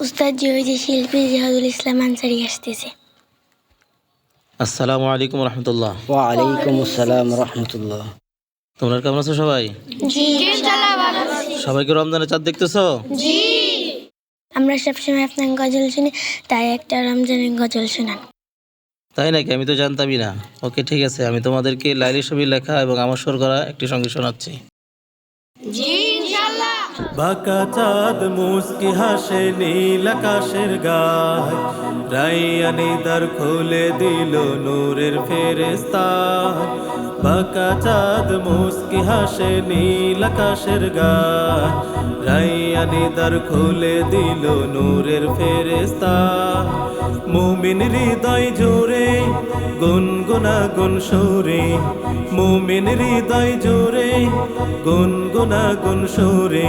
উস্তাদ জি ওই যে শিল্পী জিহাদুল ইসলাম আনসারি আসতেছে। আসসালামু আলাইকুম রহমতুল্লাহ। ওয়ালাইকুম আসসালাম রহমতুল্লাহ। তোমরা কেমন আছো সবাই? সবাইকে রমজানের চাঁদ দেখতেছো? আমরা সবসময় আপনার গজল শুনি তাই একটা রমজানের গজল শোনান। তাই নাকি? আমি তো জানতামই না। ওকে ঠিক আছে। আমি তোমাদেরকে লাইলি ছবি লেখা এবং আমার সুর করা একটি সঙ্গে শোনাচ্ছি। বাঁকা চাঁদ মুস্কি হাসে, নীল আকাশের গায়। রাইয়ানি দ্বার খুলে দিল নূরের ফেরেস্তা বাঁকা চাঁদ মুস্কি হাসে, নীল আকাশের গায়। রাইয়ানি দ্বার খুলে দিল নূরের ফেরেস্তা মুমিন হৃদয় জোরে গুনগুনা গুন সুরে মোমেন হৃদয় জোরে গুনগুনা গুন সুরে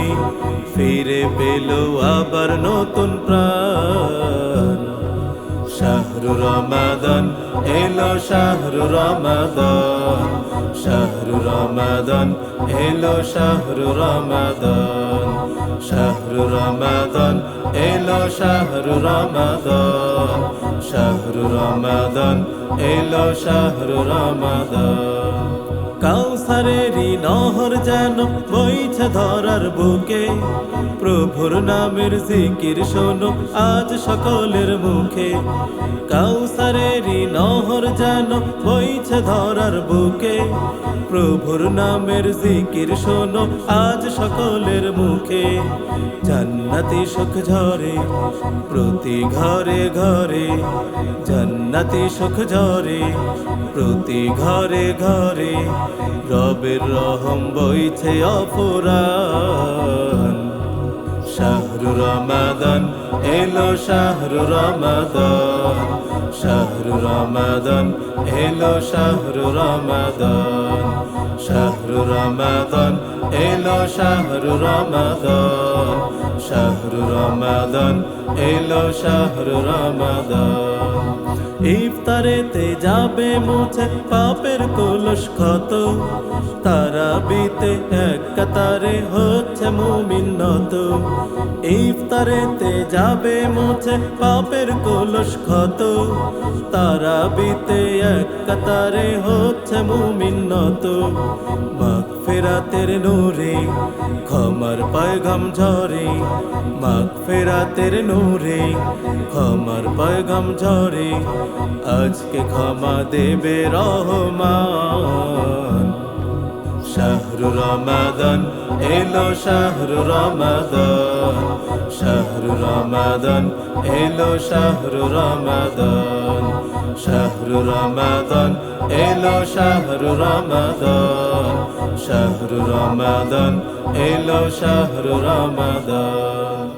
ফিরে পেল আবার নতুন প্রাণ। শাহরু রমাদান এলো শাহরু রমাদান শাহরু রমাদান এলো শাহরু রমাদান শাহরু রমাদান এলো শাহরু রমাদান শাহরু রমাদান এলো শাহরু রমাদান কাউসারেরই নহর যেন বইছে ধরার বুকে। প্রভুর নামের জিকির শোনো আজ সকলের মুখে। কাউসারেরই নহর যেন বইছে ধরার বুকে। প্রভুর নামের জিকির শোনো আজ সকলের মুখে। জান্নাতি সুখ ঝরে প্রতি ঘরে ঘরে। জান্নাতি সুখ ঝরে প্রতি ঘরে ঘরে। রবের রহম বইছে অপরাণ শাহরু রমাদান এলো শাহরু রমাদান শাহরু রমাদান, এলো শাহরু রমাদান শাহরু রমাদান, এলো শাহরু রমাদান শাহরু রমাদান, এলো শাহরু রমাদান। ইফতারেতে যাবে মুছে পাপের কলস ক্ষত তারা বিতে এক কাতারে হচ্ছে মুমিন নত। ইফতারেতে যাবে মুছে পাপের কলস ক্ষত তারা বিতে এক কাতারে হচ্ছে মুমিন্নত মাগ ফেরাতের নূরে ক্ষমার পয়গাম ঝরে। মাগ ফেরাতের নূরে ক্ষমার পয়গাম ঝরে। আজকে ক্ষমা দেবে রহমান। শাহরু রমাদান এলো শাহরু রমাদান শাহরু রমাদান এলো শাহরু রমাদান শাহরু রমাদান এলো শাহরু রমাদান শাহরু রমাদান এলো শাহরু রমাদান